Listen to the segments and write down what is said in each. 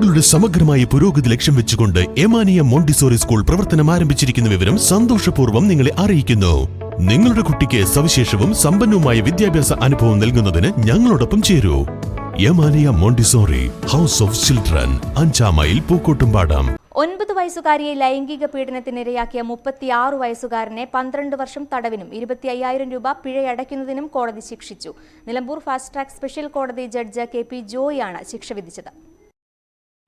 കുട്ടികളുടെ സമഗ്രമായ പുരോഗതി ലക്ഷ്യം വെച്ചുകൊണ്ട് എമാനിയ മോണ്ടിസോറി സ്കൂൾ പ്രവർത്തനം ആരംഭിച്ചിരിക്കുന്ന വിവരം സന്തോഷപൂർവം നിങ്ങളെ അറിയിക്കുന്നു. നിങ്ങളുടെ കുട്ടിക്ക് സവിശേഷവും സമ്പന്നവുമായ വിദ്യാഭ്യാസ അനുഭവം നൽകുന്നതിന് ഞങ്ങളോടൊപ്പം ചേരൂ. Yamaniya Montessori house of children അഞ്ചാം മൈൽ പൂക്കോട്ടുംപാടം. ഒൻപത് വയസ്സുകാരിയെ ലൈംഗിക പീഡനത്തിനിരയാക്കിയ മുപ്പത്തിയാറ് വയസ്സുകാരനെ പന്ത്രണ്ട് വർഷം തടവിനും ഇരുപത്തി അയ്യായിരം രൂപ പിഴയടയ്ക്കുന്നതിനും കോടതി ശിക്ഷിച്ചു. നിലമ്പൂർ ഫാസ്റ്റ് ട്രാക്ക് സ്പെഷ്യൽ കോടതി ജഡ്ജ് കെ പി ജോയിയാണ് ശിക്ഷ വിധിച്ചത്.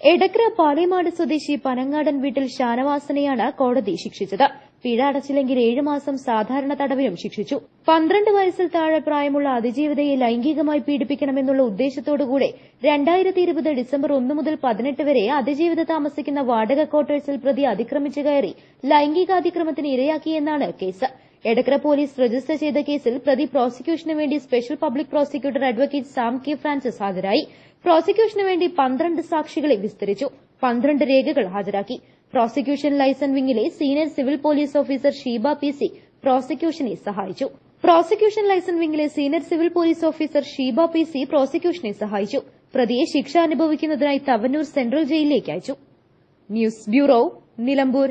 എടക്കര പാലേമാട് സ്വദേശി പനങ്ങാടൻ വീട്ടിൽ ഷാനവാസനെയാണ് കോടതി ശിക്ഷിച്ചത്. പിഴ അടച്ചില്ലെങ്കിൽ ഏഴു മാസം സാധാരണ തടവിനും ശിക്ഷിച്ചു. പന്ത്രണ്ട് വയസ്സിൽ താഴെ പ്രായമുള്ള അതിജീവിതയെ ലൈംഗികമായി പീഡിപ്പിക്കണമെന്നുള്ള ഉദ്ദേശത്തോടുകൂടെ രണ്ടായിരത്തി ഇരുപത് ഡിസംബർ ഒന്ന് മുതൽ പതിനെട്ട് വരെ അതിജീവിത താമസിക്കുന്ന വാടക ക്വാർട്ടേഴ്സിൽ പ്രതി അതിക്രമിച്ചു കയറി ലൈംഗികാതിക്രമത്തിന് ഇരയാക്കിയെന്നാണ് കേസ്. എടക്കര പോലീസ് രജിസ്റ്റർ ചെയ്ത കേസിൽ പ്രതി പ്രോസിക്യൂഷന് വേണ്ടി special public prosecutor advocate Sam K Francis ഹാജരായി. പ്രോസിക്യൂഷന് വേണ്ടി പന്ത്രണ്ട് സാക്ഷികളെ വിസ്തരിച്ചു. പന്ത്രണ്ട് രേഖകൾ ഹാജരാക്കി. Prosecution liaison വിംഗിലെ senior civil police officer Sheeba P C പ്രോസിക്യൂഷനെ സഹായിച്ചു. Prosecution liaison വിംഗിലെ senior civil police officer Sheeba P C പ്രോസിക്യൂഷനെ സഹായിച്ചു. പ്രതിയെ ശിക്ഷ അനുഭവിക്കുന്നതിനായി തവന്നൂർ സെൻട്രൽ ജയിലിലേക്ക് അയച്ചു. News bureau Nilambur.